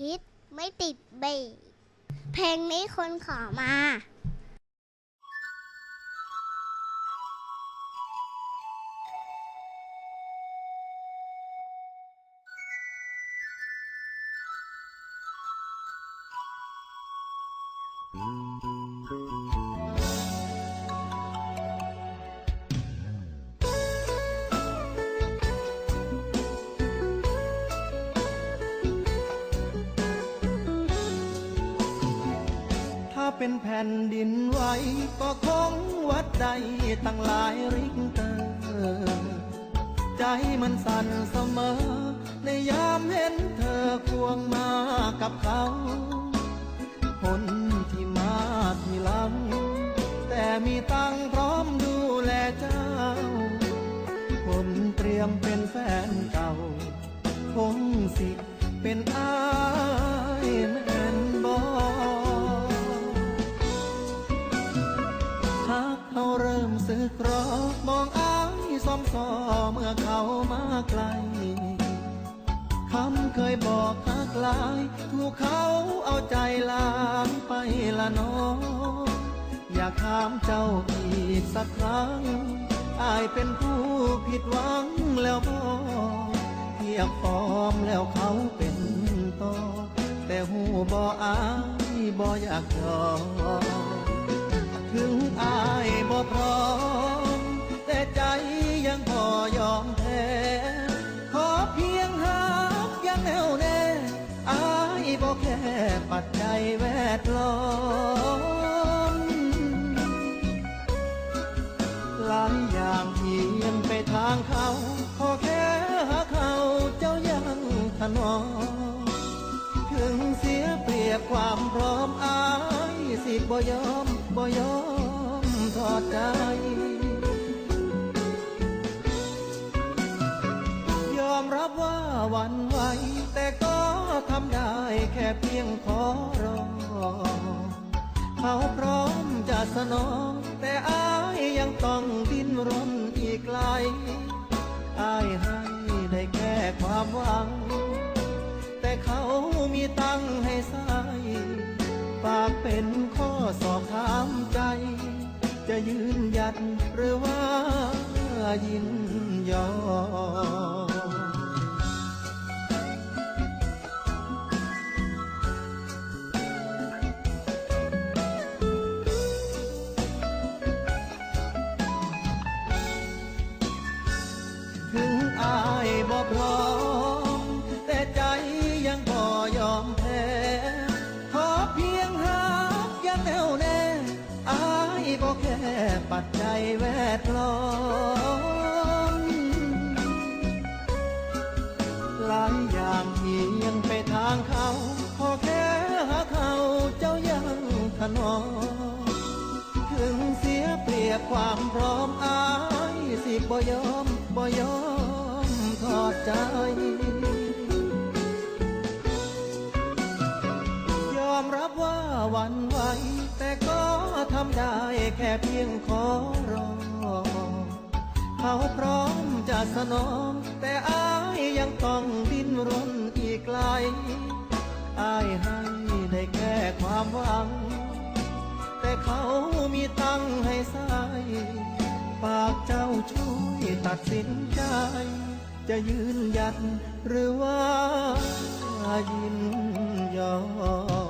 ฮิตไม่ติดเบรกเพลงนี้คนขอมาถ้า เป็นแผ่นดินไหวก็คงวัดใดตั้งหลายริกเตอร์ใจมันสั่นเสมอ ในยามเห็นเธอควงมากับเขาคนที่มาทีหลัง แต่มีตังพร้อมดูแลเจ้า คนเตรียมเป็นแฟนเก่าคงสิเป็นอายแม่ เขาเริ่มสึกรอมองอายซ้อมซอเมื่อเขามาไกลคำเคยบอกหักลายถูกเขาเอาใจลามไปละน้องอยากถามเจ้าอีกสักครั้งอายเป็นผู้ผิดหวังแล้วบอเทียบฟอร์มแล้วเขาเป็นต่อแต่หูบออายบออยากยอม ถึงอายบ่พร้อม แต่ใจยังพอยอมแพ้ขอเพียงหากยังแน่วแน่อายบ่แค่ปัจจัยแวดล้อมหลายอย่างเพียงไปทางเขาขอแค่หาเขาเจ้ายังถนอมถึงเสียเปรียบความพร้อมอายสิบ่ยอมบ่ยอม วันไหวแต่ก็ทำได้แค่เพียงขอรอเขาพร้อมจะสนอง แต่อายยังต้องดิ้นรนอีกไกลอายให้ได้แค่ความหวัง แต่เขามีตังให้ใส่ฝากเป็นข้อสอบถามใจ จะยืนหยัดหรือว่า อายบ่พร้อม แต่ใจยังบ่ยอมแพ้ขอเพียงหากยังแน่วแน่อายบ่แค่ปัจจัยแวดล้อมหลายอย่างเพียงไปทางเขาขอแค่หาเขาเจ้ายังถนอมถึงเสียเปรียบความพร้อมอายสิบ่ยอมบ่ยอม อดใจ ยอมรับว่าวันไหว แต่ก็ทำได้แค่เพียงขอรอ เขาพร้อมจะสนอง แต่อายยังต้องดิ้นรนอีกไกลอายให้ได้แค่ความหวัง แต่เขามีตั้งให้ใส่ฝากเจ้าช่วยตัดสินใจ จะยืนหยัดหรือว่ายินยอม